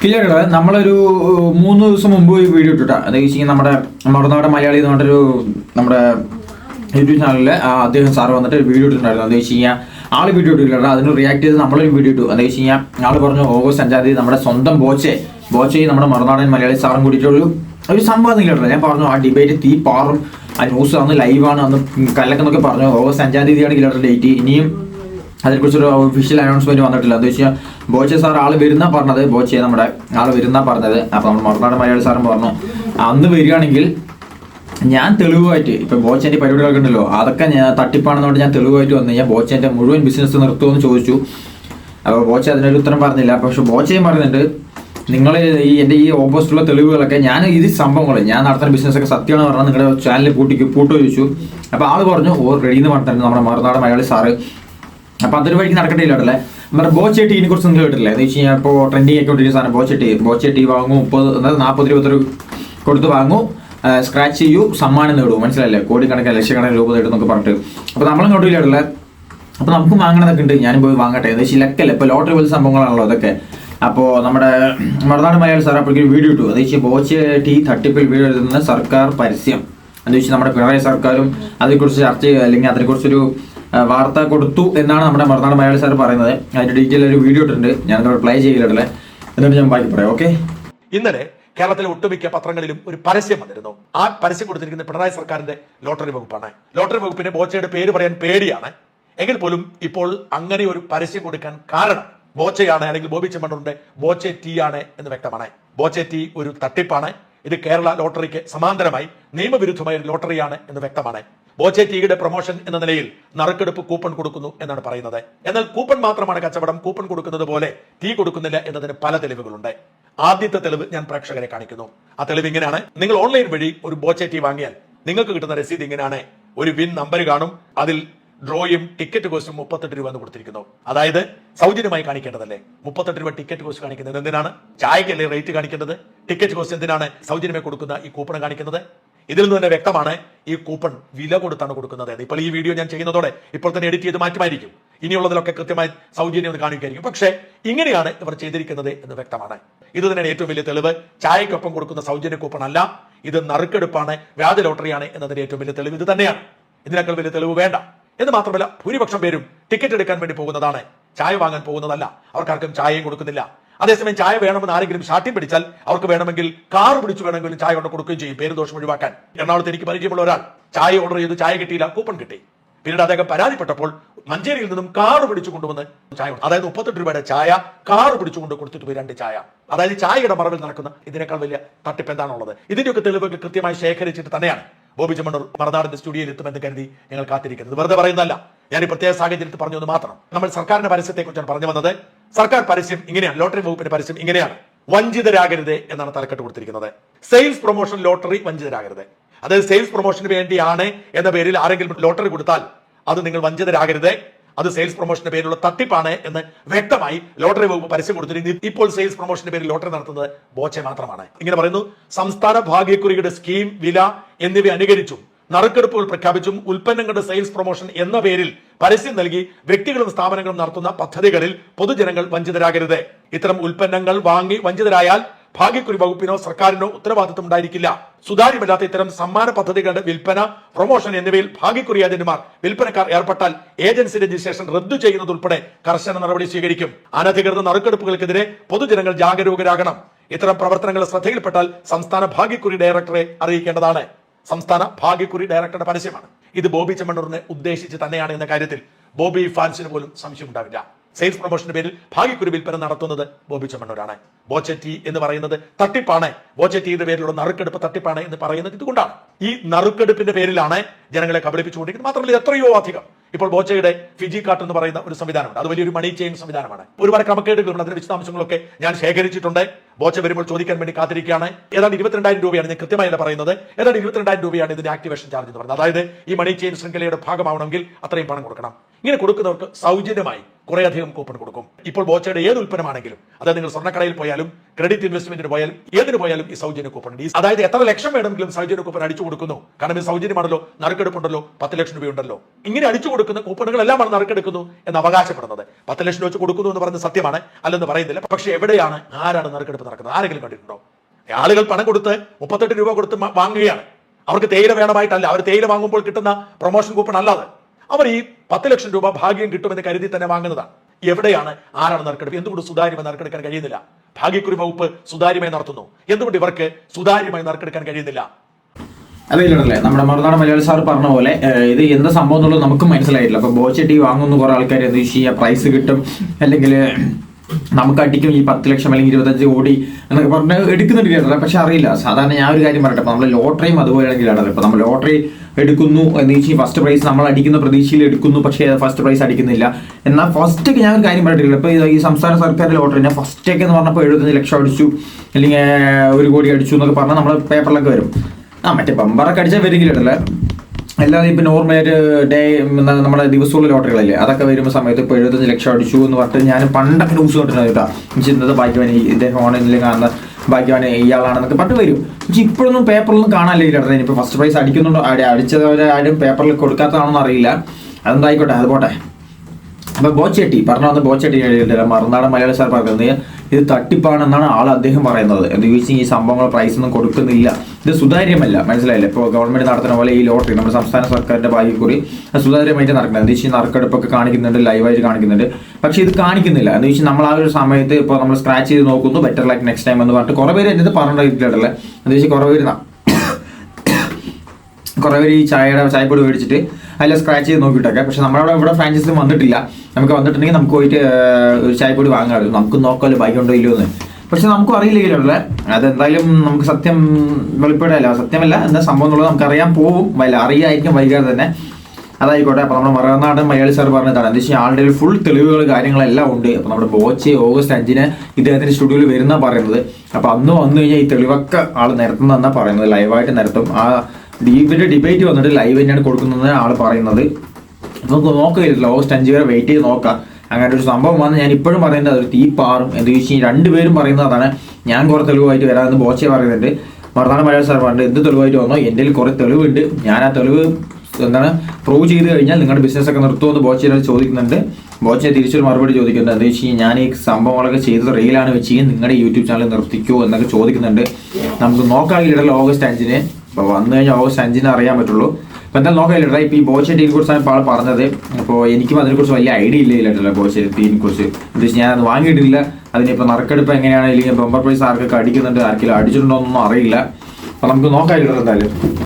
Clear നമ്മളൊരു മൂന്ന് ദിവസം മുമ്പ് ഒരു വീഡിയോ ഇട്ടിട്ടാ. അതായത് വെച്ച് നമ്മുടെ മറുനാട് മലയാളി എന്ന് പറഞ്ഞൊരു നമ്മുടെ യൂട്യൂബ് ചാനലിൽ അദ്ദേഹം സാറ് വന്നിട്ട് ഒരു വീഡിയോ ഇട്ടിട്ടുണ്ടായിരുന്നു. അതെന്ന് വെച്ച് കഴിഞ്ഞാൽ ആൾ വീഡിയോ ഇട്ടിട്ടില്ല അതിന് റിയാക്ട് ചെയ്ത് നമ്മളൊരു വീഡിയോ ഇട്ടു. അതെന്ന് വെച്ച് കഴിഞ്ഞാൽ ആൾ പറഞ്ഞു ഓഗസ്റ്റ് അഞ്ചാം തീയതി നമ്മുടെ സ്വന്തം ബോച്ചെ ബോച്ചെ നമ്മുടെ മറുനാടൻ മലയാളി സാറും കൂടിയിട്ടൊരു ഒരു സംഭവം കേട്ടോ ഞാൻ പറഞ്ഞു ആ ഡിബേറ്റ് തീ പാറും. ആ ന്യൂസ് അന്ന് ലൈവാണ് അന്ന് കല്ലക്കെന്നൊക്കെ പറഞ്ഞു ഓഗസ്റ്റ് അഞ്ചാം തീയതിയാണ് കിലോട്ടർ ഡേറ്റ് ഇനിയും അതിനെക്കുറിച്ചൊരു ഒഫീഷ്യൽ അനൗൺസ്മെന്റ് വന്നിട്ടില്ല. എന്താ വെച്ചാൽ ബോച്ചെ സാർ ആൾ വരുന്ന പറഞ്ഞത് ബോച്ചെ നമ്മുടെ ആൾ വരുന്ന പറഞ്ഞത്. അപ്പൊ നമ്മൾ മറുനാട് മലയാളി സാറും പറഞ്ഞു അന്ന് വരികയാണെങ്കിൽ ഞാൻ തെളിവായിട്ട് ഇപ്പൊ ബോച്ചന്റെ പരിപാടികളൊക്കെ ഉണ്ടല്ലോ അതൊക്കെ ഞാൻ തട്ടിപ്പാണെന്നോട് ഞാൻ തെളിവായിട്ട് വന്നു. കഴിഞ്ഞാൽ ബോച്ചന്റെ മുഴുവൻ ബിസിനസ് നിർത്തുമെന്ന് ചോദിച്ചു. അപ്പോൾ ബോച്ച അതിനൊരു ഉത്തരം പറഞ്ഞില്ല. പക്ഷെ ബോച്ചയും പറയുന്നുണ്ട് നിങ്ങൾ ഈ എന്റെ ഈ ഓപ്പോസിറ്റുള്ള തെളിവുകളൊക്കെ ഞാൻ ഇത് സംഭവങ്ങൾ ഞാൻ നടത്തുന്ന ബിസിനസ്സൊക്കെ സത്യമാണ് പറഞ്ഞാൽ നിങ്ങളുടെ ചാനലിൽ പൂട്ടിക്ക് പൂട്ട് ചോദിച്ചു അപ്പോൾ ആൾ പറഞ്ഞു ഓ റെഡി എന്ന് പറഞ്ഞിട്ടുണ്ട് നമ്മുടെ മറുനാട് മലയാളി സാറ് അപ്പൊ അതൊരു വഴിക്ക് നടക്കട്ടില്ല അല്ലേ നമ്മുടെ ബോച്ചെട്ടീനെ കുറിച്ച് നിങ്ങൾ കേട്ടില്ലേ എന്ന് വെച്ച് കഴിഞ്ഞാൽ ഇപ്പോൾ ട്രെൻഡിങ് ആയിക്കൊണ്ടിരിക്കുന്ന സാധനം ബോച്ചെട്ടി ബോച്ചെട്ടി വാങ്ങും മുപ്പത് അതായത് നാൽപ്പത് രൂപ കൊടുത്ത് വാങ്ങും. സ്ക്രാച്ച് ചെയ്യൂ സമ്മാനം നേടും. മനസ്സിലല്ലേ കോടിക്കണക്കിന് ലക്ഷക്കണക്കിന് രൂപ നേടും എന്നൊക്കെ പറഞ്ഞിട്ട്. അപ്പോൾ നമ്മളും കേട്ടില്ലേ അപ്പോൾ നമുക്ക് വാങ്ങണതൊക്കെ ഉണ്ട്. ഞാനും പോയി വാങ്ങട്ടെ. എന്ന് വെച്ചാൽ ലക്കല്ലേ? ഇപ്പോൾ ലോട്ടറി പോലത്തെ സംഭവങ്ങളാണല്ലോ അതൊക്കെ. അപ്പോൾ നമ്മുടെ മറുനാട് മലയാളി സാർ അപ്പോഴേക്കും ഒരു വീഡിയോ ഇട്ടു. അത് വെച്ചാൽ ബോച്ച് ടി തട്ടിപ്പിൽ വീഡിയോ എഴുതുന്ന സർക്കാർ പരസ്യം. എന്ന് വെച്ചാൽ നമ്മുടെ പിണറായി സർക്കാരും അതിനെക്കുറിച്ച് ചർച്ച ചെയ്യുക അല്ലെങ്കിൽ അതിനെക്കുറിച്ചൊരു വാർത്ത കൊടുത്തു എന്നാണ് നമ്മുടെ മറുനാട് മലയാളി സാർ പറയുന്നത്. അതിന്റെ ഡീറ്റെയിൽ ഒരു വീഡിയോ ഇട്ടിട്ടുണ്ട്. ഞാൻ പ്ലേ ചെയ്യില്ലല്ലേ എന്നിട്ട് ഞാൻ ബാക്കി പറയാം ഓക്കെ ഇന്നലെ കേരളത്തിലെ ഒട്ടുമിക്ക പത്രങ്ങളിലും ഒരു പരസ്യം വന്നിരുന്നു. ആ പരസ്യം കൊടുത്തിരിക്കുന്ന പിണറായി സർക്കാരിന്റെ ലോട്ടറി വകുപ്പാണ്. ലോട്ടറി വകുപ്പിന്റെ ബോച്ചയുടെ പേര് പറയാൻ പേടിയാണ്. എങ്കിൽ പോലും ഇപ്പോൾ അങ്ങനെ ഒരു പരസ്യം കൊടുക്കാൻ കാരണം ബോച്ചയാണ് അല്ലെങ്കിൽ ബോബി ചെമ്മണ്ണൂറിന്റെ ബോച്ചെ ടീ ആണ് എന്ന് വ്യക്തമാണ്. ബോച്ചെ ടീ ഒരു തട്ടിപ്പാണ്. ഇത് കേരള ലോട്ടറിക്ക് സമാന്തരമായി നിയമവിരുദ്ധമായ ഒരു ലോട്ടറിയാണ് എന്ന് വ്യക്തമാണ്. ബോച്ചെ ടീയുടെ പ്രൊമോഷൻ എന്ന നിലയിൽ നറുക്കെടുപ്പ് കൂപ്പൺ കൊടുക്കുന്നു എന്നാണ് പറയുന്നത്. എന്നാൽ കൂപ്പൺ മാത്രമാണ് കച്ചവടം. കൂപ്പൺ കൊടുക്കുന്നത് പോലെ ടീ കൊടുക്കുന്നില്ല എന്നതിന് പല തെളിവുകളുണ്ട്. ആദ്യത്തെ തെളിവ് ഞാൻ പ്രേക്ഷകരെ കാണിക്കുന്നു. ആ തെളിവ് ഇങ്ങനെയാണ്. നിങ്ങൾ ഓൺലൈൻ വഴി ഒരു ബോച്ചെ ടീ വാങ്ങിയാൽ നിങ്ങൾക്ക് കിട്ടുന്ന രസീത് ഇങ്ങനെയാണ്. ഒരു വിൻ നമ്പർ കാണും. അതിൽ ഡ്രോയും ടിക്കറ്റ് കോസ്റ്റും മുപ്പത്തെട്ട് രൂപ എന്ന് കൊടുത്തിരിക്കുന്നു. അതായത് സൗജന്യമായി കാണിക്കേണ്ടതല്ലേ? മുപ്പത്തെട്ട് രൂപ ടിക്കറ്റ് കോസ്റ്റ് കാണിക്കുന്നത് എന്തിനാണ്? ചായക്കല്ലേ റേറ്റ് കാണിക്കുന്നത് ടിക്കറ്റ് കോസ്റ്റ് എന്തിനാണ് സൗജന്യമായി കൊടുക്കുന്ന ഈ കൂപ്പൺ കാണിക്കുന്നത്? ഇതിൽ നിന്ന് തന്നെ വ്യക്തമാണ് ഈ കൂപ്പൺ വില കൊടുത്താണ് കൊടുക്കുന്നത്. ഇപ്പോൾ ഈ വീഡിയോ ഞാൻ ചെയ്യുന്നതോടെ ഇപ്പോൾ തന്നെ എഡിറ്റ് ചെയ്ത് മാറ്റുമായിരിക്കും. ഇനിയുള്ളതിലൊക്കെ കൃത്യമായി സൗജന്യം എന്ന് കാണിക്കായിരിക്കും. പക്ഷേ ഇങ്ങനെയാണ് ഇവർ ചെയ്തിരിക്കുന്നത് എന്ന് വ്യക്തമാണ്. ഇത് തന്നെയാണ് ഏറ്റവും വലിയ തെളിവ്. ചായക്കൊപ്പം കൊടുക്കുന്ന സൗജന്യ കൂപ്പൺ അല്ല ഇത് നറുക്കെടുപ്പാണ്. വ്യാജ ലോട്ടറിയാണ് എന്നതിന്റെ ഏറ്റവും വലിയ തെളിവ് ഇത് തന്നെയാണ്. ഇതിനേക്കാൾ വലിയ തെളിവ് വേണ്ട. എന്ന് മാത്രമല്ല ഭൂരിപക്ഷം പേരും ടിക്കറ്റ് എടുക്കാൻ വേണ്ടി പോകുന്നതാണ്. ചായ വാങ്ങാൻ പോകുന്നതല്ല. അവർക്കാർക്കും ചായയും കൊടുക്കുന്നില്ല. അതേസമയം ചായ വേണമെന്ന് ആരെങ്കിലും ഷാട്ടി പിടിച്ചാൽ അവർക്ക് വേണമെങ്കിൽ കാർ പിടിച്ചു വേണമെങ്കിലും ചായ കൊണ്ട് കൊടുക്കുകയും ചെയ്യും. പേര് ദോഷം ഒഴിവാക്കാൻ. എറണാകുളത്ത് എനിക്ക് പരിചയമുള്ള ഒരാൾ. ചായ ഓർഡർ ചെയ്ത് ചായ കിട്ടിയില്ല കൂപ്പൺ കിട്ടി. പിന്നീട് അദ്ദേഹം പരാതിപ്പെട്ടപ്പോൾ മഞ്ചേരിയിൽ നിന്നും കാർ പിടിച്ചു കൊണ്ടുവന്ന് ചായ. അതായത് മുപ്പത്തെട്ട് രൂപയുടെ ചായ കാർ പിടിച്ചുകൊണ്ട് കൊടുത്തിട്ട് പോയി രണ്ട് ചായ. അതായത് ചായയുടെ മറവിൽ നടക്കുന്ന ഇതിനേക്കാൾ വലിയ തട്ടിപ്പ് എന്താണുള്ളത്? ഇതിന്റെയൊക്കെ തെളിവുകൾ കൃത്യമായി ശേഖരിച്ചിട്ട് തന്നെയാണ്. ബോബി ചെമ്മണ്ണൂർ മറുനാടിന്റെ സ്റ്റുഡിയോയിൽ എത്തുമെന്ന് കരുതി ഞങ്ങൾ കാത്തിരിക്കുന്നത്. വെറുതെ പറയുന്നതല്ല. ഞാൻ ഈ പ്രത്യേക സാഹചര്യത്തിൽ പറഞ്ഞു എന്ന് മാത്രം. നമ്മൾ സർക്കാരിന്റെ പരസ്യത്തെ കുറിച്ചാണ് പറഞ്ഞു വന്നത്. സർക്കാർ പരസ്യം ഇങ്ങനെയാണ് ലോട്ടറി വകുപ്പിന്റെ പരസ്യം ഇങ്ങനെയാണ്. വഞ്ചിതരാകരുത് എന്നാണ് തലക്കെട്ട് കൊടുത്തിരിക്കുന്നത്. സെയിൽസ് പ്രൊമോഷൻ ലോട്ടറി വഞ്ചിതരാകരുത്. അതായത് സെയിൽസ് പ്രൊമോഷന് വേണ്ടിയാണ് എന്ന പേരിൽ ആരെങ്കിലും ലോട്ടറി കൊടുത്താൽ അത് നിങ്ങൾ വഞ്ചിതരാകരുത്. അത് സെയിൽസ് പ്രൊമോഷന്റെ പേരിലുള്ള തട്ടിപ്പാണ് എന്ന് വ്യക്തമായി ലോട്ടറി വകുപ്പ് പരസ്യം കൊടുത്തിരിക്കുന്നു. ഇപ്പോൾ സെയിൽസ് പ്രൊമോഷന്റെ പേരിൽ ലോട്ടറി നടത്തുന്നത് ബോച്ചെ മാത്രമാണ്. ഇങ്ങനെ പറയുന്നു സംസ്ഥാന ഭാഗ്യക്കുറിയുടെ സ്കീം വില എന്നിവ അനുകരിച്ചും നറുക്കെടുപ്പുകൾ പ്രഖ്യാപിച്ചും ഉൽപ്പന്നങ്ങളുടെ സെയിൽസ് പ്രൊമോഷൻ എന്ന പേരിൽ പരസ്യം നൽകി വ്യക്തികളും സ്ഥാപനങ്ങളും നടത്തുന്ന പദ്ധതികളിൽ പൊതുജനങ്ങൾ വഞ്ചിതരാകരുത്. ഇത്തരം ഉൽപ്പന്നങ്ങൾ വാങ്ങി വഞ്ചിതരായാൽ ഭാഗ്യക്കുറി വകുപ്പിനോ സർക്കാരിനോ ഉത്തരവാദിത്വം ഉണ്ടായിരിക്കില്ല. സുതാര്യമല്ലാത്ത ഇത്തരം സമ്മാന പദ്ധതികളുടെ വിൽപ്പന പ്രൊമോഷൻ എന്നിവയിൽ ഭാഗ്യക്കുറി ഏജന്റുമാർ വിൽപ്പനക്കാർ ഏർപ്പെട്ടാൽ ഏജൻസി രജിസ്ട്രേഷൻ റദ്ദു ചെയ്യുന്നതുൾപ്പെടെ കർശന നടപടി സ്വീകരിക്കും. അനധികൃത നറുക്കെടുപ്പുകൾക്കെതിരെ പൊതുജനങ്ങൾ ജാഗരൂകരാകണം. ഇത്തരം പ്രവർത്തനങ്ങൾ ശ്രദ്ധയിൽപ്പെട്ടാൽ സംസ്ഥാന ഭാഗ്യക്കുറി ഡയറക്ടറെ അറിയിക്കേണ്ടതാണ്. സംസ്ഥാന ഭാഗ്യക്കുറി ഡയറക്ടറുടെ പരസ്യമാണ്. ഇത് ബോബി ചെമ്മണ്ണൂറിനെ ഉദ്ദേശിച്ച് തന്നെയാണ് എന്ന കാര്യത്തിൽ ബോബി ഫാൻസിന് പോലും സംശയം ഉണ്ടാവില്ല. സെയിൽസ് പ്രൊമോഷന്റെ പേരിൽ ഭാഗ്യക്കുരു വിൽപ്പന നടത്തുന്നത് ബോബി ചെമ്മണ്ണൂരാണ്. ബോച്ചറ്റി എന്ന് പറയുന്നത് തട്ടിപ്പാണ്. ബോച്ചറ്റിയുടെ പേരിലുള്ള നറുക്കെടുപ്പ് തട്ടിപ്പാണ് എന്ന് പറയുന്നത് ഇതുകൊണ്ടാണ്. ഈ നറുക്കെടുപ്പിന്റെ പേരിലാണ് ജനങ്ങളെ കബളിപ്പിച്ചുകൊണ്ടിരിക്കുന്നത്. മാത്രമല്ല എത്രയോ അധികം ഇപ്പോൾ ബോച്ചയുടെ ഫിജി കാർട്ട് എന്ന് പറയുന്ന ഒരു സംവിധാനമുണ്ട്. അത് വലിയൊരു മണി ചെയിൻ സംവിധാനമാണ്. ഒരുപാട് ക്രമക്കേടുകളുണ്ട് അതിന്റെ വിശദാംശങ്ങളൊക്കെ ഞാൻ ശേഖരിച്ചിട്ടുണ്ട്. ബോച്ച വരുമ്പോൾ ചോദിക്കാൻ വേണ്ടി കാത്തിരിക്കുകയാണ്. ഏതാണ്ട് ഇരുപത്തിരണ്ടായിരം രൂപയാണ് ഞാൻ കൃത്യമായല്ല പറയുന്നത്. ഏതാണ്ട് ഇരുപത്തിരണ്ടായിരം രൂപയാണ് ഇതിന്റെ ആക്ടിവേഷൻ ചാർജ് എന്ന് പറയുന്നത്. അതായത് ഈ മണി ചെയിൻ ശൃംഖലയുടെ ഭാഗമാവണമെങ്കിൽ അത്രയും പണം കൊടുക്കണം. ഇങ്ങനെ കൊടുക്കുന്നവർക്ക് സൗജന്യമായി കുറെ അധികം കൂപ്പൺ കൊടുക്കും. ഇപ്പോൾ ബോച്ചയുടെ ഏത് ഉൽപ്പന്നമാണെങ്കിലും അതായത് നിങ്ങൾ സ്വർണക്കടയിൽ പോയാലും ക്രെഡിറ്റ് ഇൻവെസ്റ്റ്മെന്റിന് പോയാലും ഏതിന് പോയാലും ഈ സൗജന്യ കൂപ്പൺ ഉണ്ട്. അതായത് എത്ര ലക്ഷം വേണമെങ്കിലും സൗജന്യ കൂപ്പൺ അടിച്ചു കൊടുക്കുന്നു. കാരണം ഇത് സൗജന്യമാണല്ലോ നറുക്കെടുപ്പുണ്ടല്ലോ പത്ത് ലക്ഷം രൂപയുണ്ടല്ലോ ഇങ്ങനെ അടിച്ചു കൊടുക്കുന്ന കൂപ്പണുകൾ എല്ലാമാണ് നറുക്കെടുക്കുന്നു എന്ന് അവകാശപ്പെടുന്നത്. പത്ത് ലക്ഷം വെച്ച് കൊടുക്കുന്നു എന്ന് പറയുന്നത് സത്യമാണ് അല്ലെന്ന് പറയുന്നില്ല. പക്ഷേ എവിടെയാണ് ആരാണ് നറുക്കെടുപ്പ് നടക്കുന്നത്? ആരെങ്കിലും കണ്ടിട്ടുണ്ടോ? ആളുകൾ പണം കൊടുത്ത് മുപ്പത്തെട്ട് രൂപ കൊടുത്ത് വാങ്ങുകയാണ്. അവർക്ക് തേയില വേണമായിട്ടല്ല. അവർ തേയില വാങ്ങുമ്പോൾ കിട്ടുന്ന പ്രൊമോഷൻ കൂപ്പൺ അല്ലാതെ അവർ ഈ പത്ത് ലക്ഷം രൂപ ഭാഗ്യം കിട്ടുമെന്ന് കരുതി തന്നെ വാങ്ങുന്നതാണ്. എവിടെയാണ് ആരാണ് നറുക്കെടുപ്പ്? എന്തുകൊണ്ട് സുതാര്യമായി നറുക്കെടുക്കാൻ കഴിയുന്നില്ല? ഭാഗ്യക്കുറി വകുപ്പ് സുതാര്യമായി നടത്തുന്നു. എന്തുകൊണ്ട് ഇവർക്ക് സുതാര്യമായി നറുക്കെടുക്കാൻ കഴിയുന്നില്ല? അതില്ലേ നമ്മുടെ മറുനാട് മലയാളി സാർ പറഞ്ഞ പോലെ ഇത് എന്ത് സംഭവം എന്നുള്ളത് നമുക്കും മനസ്സിലായിട്ടില്ല. അപ്പൊ ബോച്ചട്ടി വാങ്ങുന്ന കുറെ ആൾക്കാർ എന്ത് ചെയ്യുക പ്രൈസ് കിട്ടും. അല്ലെങ്കിൽ നമുക്ക് അടിക്കും ഈ പത്ത് ലക്ഷം അല്ലെങ്കിൽ ഇരുപത്തഞ്ച് കോടി എന്നൊക്കെ പറഞ്ഞ് എടുക്കുന്നുണ്ട് കേട്ടോ. പക്ഷെ അറിയില്ല. സാധാരണ ഞാൻ ഒരു കാര്യം പറയട്ടെ. നമ്മൾ ലോട്ടറിയും അതുപോലെയാണെങ്കിലാണ് ഇപ്പൊ നമ്മൾ ലോട്ടറി എടുക്കുന്നു എന്ന് വെച്ചാൽ ഫസ്റ്റ് പ്രൈസ് നമ്മൾ അടിക്കുന്ന പ്രതീക്ഷയിൽ എടുക്കുന്നു. പക്ഷേ ഫസ്റ്റ് പ്രൈസ് അടിക്കുന്നില്ല. എന്നാൽ ഫസ്റ്റ് ഞാൻ ഒരു കാര്യം പറഞ്ഞിട്ടില്ല. ഇപ്പൊ ഈ സംസ്ഥാന സർക്കാർ ലോട്ടറി ഞാൻ ഫസ്റ്റ് ഒക്കെ എന്ന് പറഞ്ഞപ്പോൾ എഴുപത്തഞ്ച് ലക്ഷം അടിച്ചു. അല്ലെങ്കിൽ ഒരു കോടി അടിച്ചു എന്നൊക്കെ പറഞ്ഞാൽ നമ്മൾ പേപ്പറിലൊക്കെ വരും. ആ മറ്റേ ബമ്പറൊക്കെ അടിച്ചാൽ വരികില്ലല്ലേ അല്ലാതെ ഇപ്പൊ നോർമലായിട്ട് ഡേ നമ്മുടെ ദിവസമുള്ള ലോട്ടറികളല്ലേ? അതൊക്കെ വരുമ്പോൾ സമയത്ത് ഇപ്പോൾ എഴുപത്തഞ്ച് ലക്ഷം അടിച്ചു എന്ന് പറഞ്ഞിട്ട് ഞാൻ പണ്ടൊക്കെ ന്യൂസ് കണ്ടിട്ടുണ്ട് കേട്ടോ. ചിന്തത് ഭാഗ്യവാനി ഇദ്ദേഹം ഓൺലൈനിൽ കാണുന്ന ഭാഗ്യവാൻ ഇയാളാണെന്നൊക്കെ പറഞ്ഞിട്ട് വരും. പക്ഷെ ഇപ്പോഴൊന്നും പേപ്പറിലൊന്നും കാണാനില്ല കേട്ടോ ഇനിയിപ്പോൾ ഫസ്റ്റ് പ്രൈസ് അടിക്കുന്നുണ്ടോ? അടി- അടിച്ചവരെ ആരും പേപ്പറിൽ കൊടുക്കാത്തതാണെന്ന് അറിയില്ല. അതെന്തായിക്കോട്ടെ? അത് പോട്ടെ. അപ്പൊ ബോച്ചേട്ടി പറഞ്ഞു വന്ന് ബോച്ചേട്ടി മറുനാടൻ മലയാളി സാർ പറയുന്നത് ഇത് തട്ടിപ്പാണെന്നാണ് ആൾ അദ്ദേഹം പറയുന്നത്. എന്ന് ചോദിച്ചാൽ ഈ സംഭവങ്ങൾ പ്രൈസ് ഒന്നും കൊടുക്കുന്നില്ല. ഇത് സുതാര്യമല്ല. മനസ്സിലായില്ലേ? ഇപ്പോൾ ഗവൺമെന്റ് നടത്തുന്ന പോലെ ഈ ലോട്ടറി നമ്മുടെ സംസ്ഥാന സർക്കാരിന്റെ ഭാഗ്യ കൂടി സുതാര്യമായിട്ട് നടക്കുന്നത് എന്ന് വെച്ചാൽ നറുക്കെടുപ്പൊക്കെ കാണിക്കുന്നുണ്ട് ലൈവായിട്ട് കാണിക്കുന്നുണ്ട്. പക്ഷേ ഇത് കാണിക്കുന്നില്ല. എന്ന് വെച്ചാൽ നമ്മൾ ആ ഒരു സമയത്ത് ഇപ്പോൾ നമ്മൾ സ്ക്രാച്ച് ചെയ്ത് നോക്കുന്നു ബെറ്റർ ലൈക്ക് നെക്സ്റ്റ് ടൈം എന്ന് പറഞ്ഞിട്ട് കുറേ പേര് എന്റെ പറഞ്ഞിട്ടില്ലേ എന്ന് വെച്ചാൽ കുറേ പേര് കുറേ പേര് ഈ ചായയുടെ ചായപ്പൊടി മേടിച്ചിട്ട് അതിൽ സ്ക്രാച്ച് ചെയ്ത് നോക്കിയിട്ടൊക്കെ. പക്ഷെ നമ്മളവിടെ ഇവിടെ ഫ്രാഞ്ചൈസിൽ വന്നിട്ടില്ല. നമുക്ക് വന്നിട്ടുണ്ടെങ്കിൽ നമുക്ക് പോയിട്ട് ഒരു ചായപ്പൊടി വാങ്ങാമല്ലോ നമുക്ക് നോക്കാമല്ലോ ബൈക്ക് ഉണ്ടോ ഇല്ലയോ എന്ന്. പക്ഷെ നമുക്കും അറിയില്ല അതെന്തായാലും നമുക്ക് സത്യം വെളിപ്പെടല്ല സത്യമല്ല. എന്താ സംഭവം എന്നുള്ളത് നമുക്ക് അറിയാൻ പോവും. വല്ല അറിയായിരിക്കും വൈകാതെ തന്നെ. അതായിക്കോട്ടെ. അപ്പോൾ നമ്മുടെ മറുനാടൻ മലയാളി സാർ പറഞ്ഞതാണ്. എന്താ വെച്ചാൽ ആളുടെ ഫുൾ തെളിവുകൾ കാര്യങ്ങളെല്ലാം ഉണ്ട്. അപ്പോൾ നമ്മുടെ ബോച്ച് ഓഗസ്റ്റ് അഞ്ചിന് ഇദ്ദേഹത്തിന്റെ സ്റ്റുഡിയോയിൽ വരുന്ന പറയുന്നത്. അപ്പോൾ അന്ന് വന്നു കഴിഞ്ഞാൽ ഈ തെളിവൊക്കെ ആൾ നിരത്തുന്നതെന്നാണ് പറയുന്നത്. ലൈവായിട്ട് നിരത്തും ആ ഇവരുടെ ഡിബേറ്റ് വന്നിട്ട് ലൈവ് തന്നെയാണ് കൊടുക്കുന്നത് ആൾ പറയുന്നത്. നമുക്ക് നോക്കുക ഓഗസ്റ്റ് അഞ്ച് വരെ വെയിറ്റ് ചെയ്ത് നോക്കാം. അങ്ങനെ ഒരു സംഭവം വന്ന് ഞാൻ ഇപ്പോഴും പറയുന്നത് അതൊരു തീ പാറും എന്ന് ചോദിച്ചു രണ്ടുപേരും പറയുന്നത് അതാണ്. ഞാൻ കുറെ തെളിവായിട്ട് വരാമെന്ന് ബോച്ചെ പറയുന്നുണ്ട്. മറുനാട് മഴ സാർ പറഞ്ഞിട്ട് എന്ത് തെളിവായിട്ട് വന്നോ? എന്റെ കുറെ തെളിവുണ്ട്. ഞാൻ ആ തെളിവ് എന്താണ് പ്രൂവ് ചെയ്ത് കഴിഞ്ഞാൽ നിങ്ങളുടെ ബിസിനസ് ഒക്കെ നിർത്തുമെന്ന് ബോച്ചെ ചോദിക്കുന്നുണ്ട്. ബോച്ചെ തിരിച്ചൊരു മറുപടി ചോദിക്കുന്നുണ്ട്. എന്താ വെച്ച് ഞാൻ ഈ സംഭവങ്ങളൊക്കെ ചെയ്തത് റീലാണ് വെച്ച് നിങ്ങളുടെ യൂട്യൂബ് ചാനൽ നിർത്തിക്കോ എന്നൊക്കെ ചോദിക്കുന്നുണ്ട്. നമുക്ക് നോക്കാകില്ലല്ലോ ഓഗസ്റ്റ് അഞ്ചിന് അപ്പോൾ വന്നു കഴിഞ്ഞാൽ ഓഗസ്റ്റ് അഞ്ചിന് അറിയാൻ പറ്റുള്ളൂ. അപ്പോൾ എന്തായാലും നോക്കാനില്ല ഇപ്പോൾ ഈ ബോച്ചെട്ടിയെ കുറിച്ചാണ് ഇപ്പോൾ ആൾ പറഞ്ഞത് അപ്പോൾ എനിക്കും അതിനെക്കുറിച്ച് വലിയ ഐഡിയ ഇല്ല ഇല്ലല്ലോ ബോച്ചെട്ടിയെ കുറിച്ച്. എന്താ വെച്ചാൽ ഞാൻ അത് വാങ്ങിയിട്ടില്ല. അതിനിപ്പോൾ നറുക്കെടുപ്പ് എങ്ങനെയാണ്? അല്ലെങ്കിൽ ബമ്പർ പ്രൈസ് ആർക്കൊക്കെ അടിക്കുന്നുണ്ട്? ആർക്കെങ്കിലും അടിച്ചിട്ടുണ്ടോ എന്നൊന്നും അറിയില്ല. അപ്പോൾ നമുക്ക് നോക്കാം നോക്കാനില്ല എന്തായാലും.